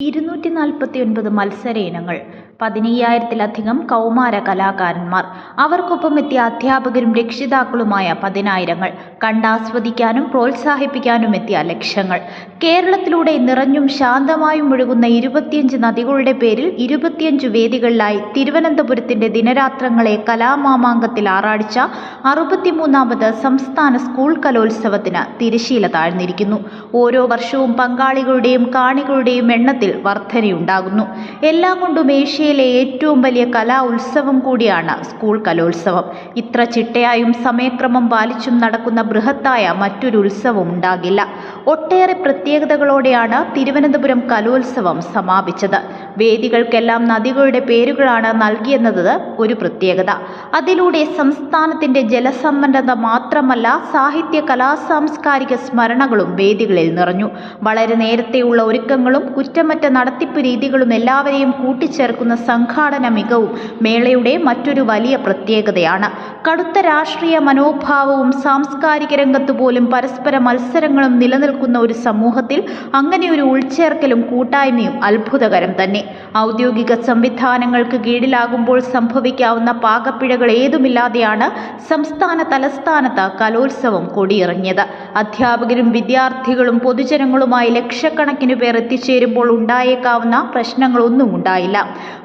ഇരുന്നൂറ്റി നാൽപ്പത്തി ഒൻപത് മത്സര ഇനങ്ങൾ. പതിനയ്യായിരത്തിലധികം കൗമാര കലാകാരന്മാർ. അവർക്കൊപ്പം എത്തിയ അധ്യാപകരും രക്ഷിതാക്കളുമായ പതിനായിരങ്ങൾ. കണ്ടാസ്വദിക്കാനും പ്രോത്സാഹിപ്പിക്കാനും എത്തിയ ലക്ഷങ്ങൾ കേരളത്തിലൂടെ നിറഞ്ഞും ശാന്തമായും ഒഴുകുന്ന ഇരുപത്തിയഞ്ച് നദികളുടെ പേരിൽ ഇരുപത്തിയഞ്ച് വേദികളിലായി തിരുവനന്തപുരത്തിന്റെ ദിനരാത്രങ്ങളെ കലാമാമാങ്കത്തിൽ ആറാടിച്ച അറുപത്തിമൂന്നാമത് സംസ്ഥാന സ്കൂൾ കലോത്സവത്തിന് തിരശീല താഴ്ന്നിരിക്കുന്നു. ഓരോ വർഷവും പങ്കാളികളുടെയും കാണികളുടെയും എണ്ണത്തിൽ വർധനയുണ്ടാകുന്നു. എല്ലാം കൊണ്ടും ഏഷ്യയിലെ ഏറ്റവും വലിയ കലാ ഉത്സവം കൂടിയാണ് സ്കൂൾ കലോത്സവം. ഇത്ര ചിട്ടയായും സമയക്രമം പാലിച്ചും നടക്കുന്ന ബൃഹത്തായ മറ്റൊരു ഉത്സവം ഉണ്ടാകില്ല. ഒട്ടേറെ പ്രത്യേകതകളോടെയാണ് തിരുവനന്തപുരം കലോത്സവം സമാപിച്ചത്. വേദികൾക്കെല്ലാം നദികളുടെ പേരുകളാണ് നൽകിയെന്നത് ഒരു പ്രത്യേകത. അതിലൂടെ സംസ്ഥാനത്തിന്റെ ജലസമ്പന്നത മാത്രമല്ല സാഹിത്യ കലാ സാംസ്കാരിക സ്മരണകളും വേദികളിൽ നിറഞ്ഞു. വളരെ നേരത്തെയുള്ള ഒരുക്കങ്ങളും കുറ്റമറ്റ നടത്തിപ്പ് രീതികളും എല്ലാവരെയും കൂട്ടിച്ചേർക്കുന്ന സംഘാടന മികവും മേളയുടെ മറ്റൊരു വലിയ പ്രത്യേകതയാണ്. കടുത്ത രാഷ്ട്രീയ മനോഭാവവും സാംസ്കാരിക രംഗത്ത് പോലും പരസ്പര മത്സരങ്ങളും നിലനിൽക്കുന്ന ഒരു സമൂഹത്തിൽ അങ്ങനെ ഒരു ഉൾച്ചേർക്കലും കൂട്ടായ്മയും അത്ഭുതകരം തന്നെ. ഔദ്യോഗിക സംവിധാനങ്ങൾക്ക് കീഴിലാകുമ്പോൾ സംഭവിക്കാവുന്ന പാകപ്പിഴകൾ ഏതുമില്ലാതെയാണ് സംസ്ഥാന തലസ്ഥാനത്ത് കലോത്സവം കൊടിയിറങ്ങിയത്. അധ്യാപകരും വിദ്യാർത്ഥികളും പൊതുജനങ്ങളുമായി ലക്ഷക്കണക്കിന് പേർ എത്തിച്ചേരുമ്പോൾ ഉണ്ടായേക്കാവുന്ന പ്രശ്നങ്ങളൊന്നും ഉണ്ടായില്ല.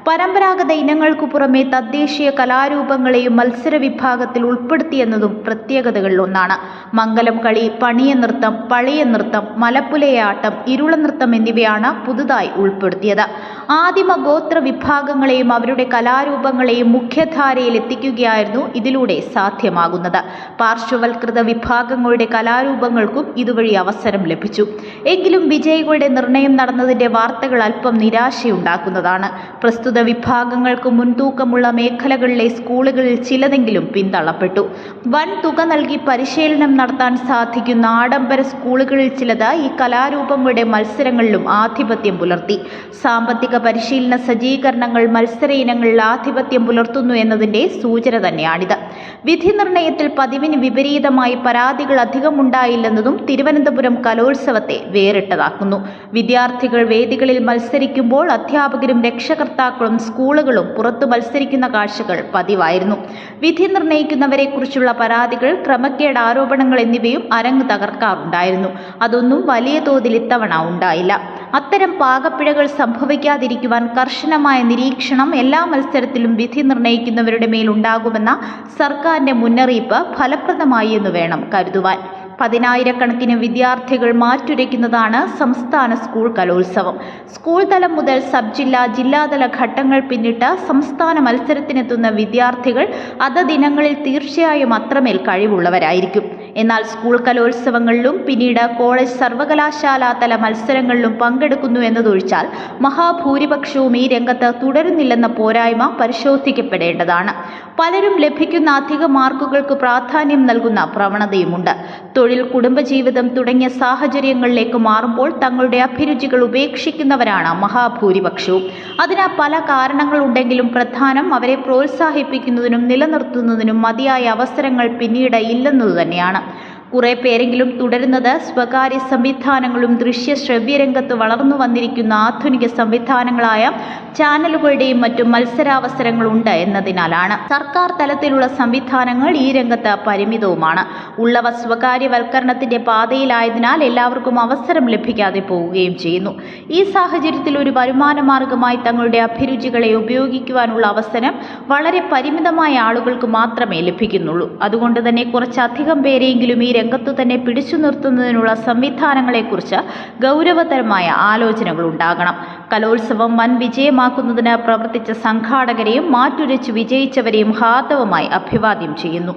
പരമ്പരാഗത ഇനങ്ങൾക്കു പുറമെ തദ്ദേശീയ കലാരൂപങ്ങളെയും മത്സര വിഭാഗത്തിൽ ഉൾപ്പെടുത്തിയെന്നതും പ്രത്യേകതകളിലൊന്നാണ് മംഗലം കളി പണിയ നൃത്തം പളിയ നൃത്തം മലപ്പുലയാട്ടം ഇരുളനൃത്തം എന്നിവയാണ് പുതുതായി ഉൾപ്പെടുത്തിയത്. ആദിമ ഗോത്ര വിഭാഗങ്ങളെയും അവരുടെ കലാരൂപങ്ങളെയും മുഖ്യധാരയിൽ എത്തിക്കുകയായിരുന്നു ഇതിലൂടെ സാധ്യമാകുന്നത്. പാർശ്വവൽകൃത വിഭാഗങ്ങളുടെ കലാരൂപങ്ങൾക്കും ഇതുവഴി അവസരം ലഭിച്ചു. എങ്കിലും വിജയികളുടെ നിർണയം നടന്നതിന്റെ വാർത്തകൾ അല്പം നിരാശയുണ്ടാക്കുന്നതാണ്. പ്രസ്തുത വിഭാഗങ്ങൾക്ക് മുൻതൂക്കമുള്ള മേഖലകളിലെ സ്കൂളുകളിൽ ചിലതെങ്കിലും പിന്തള്ളപ്പെട്ടു. വൻ തുക നൽകി പരിശീലനം നടത്താൻ സാധിക്കുന്ന ആഡംബര സ്കൂളുകളിൽ ചിലത് ഈ കലാരൂപങ്ങളുടെ മത്സരങ്ങളിലും ആധിപത്യം പുലർത്തി. സാമ്പത്തിക പരിശീലന സജ്ജീകരണങ്ങൾ മത്സര ഇനങ്ങളിൽ ആധിപത്യം പുലർത്തുന്നു എന്നതിന്റെ സൂചന തന്നെയാണിത്. വിധി നിർണയത്തിൽ പതിവിന് വിപരീതമായി പരാതികൾ അധികമുണ്ടായില്ലെന്നതും തിരുവനന്തപുരം കലോത്സവത്തെ വേറിട്ടതാക്കുന്നു. വിദ്യാർത്ഥികൾ വേദികളിൽ മത്സരിക്കുമ്പോൾ അധ്യാപകരും രക്ഷകർത്താക്കളും സ്കൂളുകളും പുറത്തു മത്സരിക്കുന്ന കാഴ്ചകൾ പതിവായിരുന്നു. വിധി നിർണയിക്കുന്നവരെക്കുറിച്ചുള്ള പരാതികൾ ക്രമക്കേട് ആരോപണങ്ങൾ എന്നിവയും അരങ്ങ് തകർക്കാറുണ്ടായിരുന്നു. അതൊന്നും വലിയ തോതിൽ ഇത്തവണ ഉണ്ടായില്ല. അത്തരം പാകപ്പിഴകൾ സംഭവിക്കാതിരിക്കുവാൻ കർശനമായ നിരീക്ഷണം എല്ലാ മത്സരത്തിലും വിധി നിർണയിക്കുന്നവരുടെ മേലുണ്ടാകുമെന്ന സർക്കാരിന്റെ മുന്നറിയിപ്പ് ഫലപ്രദമായി എന്ന് വേണം കരുതുവാൻ. പതിനായിരക്കണക്കിന് വിദ്യാർത്ഥികൾ മാറ്റുരയ്ക്കുന്നതാണ് സംസ്ഥാന സ്കൂൾ കലോത്സവം. സ്കൂൾ തലം മുതൽ സബ് ജില്ലാ ജില്ലാതല ഘട്ടങ്ങൾ പിന്നിട്ട് സംസ്ഥാന മത്സരത്തിനെത്തുന്ന വിദ്യാർത്ഥികൾ അത ദിനങ്ങളിൽ തീർച്ചയായും അത്രമേൽ കഴിവുള്ളവരായിരിക്കും. എന്നാൽ സ്കൂൾ കലോത്സവങ്ങളിലും പിന്നീട് കോളേജ് സർവകലാശാല തല മത്സരങ്ങളിലും പങ്കെടുക്കുന്നു എന്നതൊഴിച്ചാൽ മഹാഭൂരിപക്ഷവും ഈ രംഗത്ത് തുടരുന്നില്ലെന്ന പോരായ്മ പരിശോധിക്കപ്പെടേണ്ടതാണ്. പലരും ലഭിക്കുന്ന അധിക മാർക്കുകൾക്ക് പ്രാധാന്യം നൽകുന്ന പ്രവണതയുമുണ്ട്. തൊഴിൽ കുടുംബജീവിതം തുടങ്ങിയ സാഹചര്യങ്ങളിലേക്ക് മാറുമ്പോൾ തങ്ങളുടെ അഭിരുചികൾ ഉപേക്ഷിക്കുന്നവരാണ് മഹാഭൂരിപക്ഷവും. അതിന് പല കാരണങ്ങളുണ്ടെങ്കിലും പ്രധാനം അവരെ പ്രോത്സാഹിപ്പിക്കുന്നതിനും നിലനിർത്തുന്നതിനും മതിയായ അവസരങ്ങൾ പിന്നീട് ഇല്ലെന്നത് തന്നെയാണ്. കുറെ പേരെങ്കിലും തുടരുന്നത് സ്വകാര്യ സംവിധാനങ്ങളും ദൃശ്യ ശ്രവ്യരംഗത്ത് വളർന്നു വന്നിരിക്കുന്ന ആധുനിക സംവിധാനങ്ങളായ ചാനലുകളുടെയും മറ്റും മത്സരാവസരങ്ങളുണ്ട് എന്നതിനാലാണ്. സർക്കാർ തലത്തിലുള്ള സംവിധാനങ്ങൾ ഈ രംഗത്ത് പരിമിതവുമാണ്. ഉള്ളവ സ്വകാര്യവൽക്കരണത്തിന്റെ പാതയിലായതിനാൽ എല്ലാവർക്കും അവസരം ലഭിക്കാതെ പോവുകയും ചെയ്യുന്നു. ഈ സാഹചര്യത്തിൽ ഒരു വരുമാന മാർഗമായി തങ്ങളുടെ അഭിരുചികളെ ഉപയോഗിക്കുവാനുള്ള അവസരം വളരെ പരിമിതമായ ആളുകൾക്ക് മാത്രമേ ലഭിക്കുന്നുള്ളൂ. അതുകൊണ്ട് തന്നെ കുറച്ചധികം പേരെങ്കിലും ഈ രംഗത്തു തന്നെ പിടിച്ചു നിർത്തുന്നതിനുള്ള സംവിധാനങ്ങളെക്കുറിച്ച് ഗൗരവതരമായ ആലോചനകൾ ഉണ്ടാകണം. കലോത്സവം വൻ വിജയമാക്കുന്നതിന് പ്രവർത്തിച്ച സംഘാടകരെയും മാറ്റുരച്ച് വിജയിച്ചവരെയും ഹാർദവമായി അഭിവാദ്യം ചെയ്യുന്നു.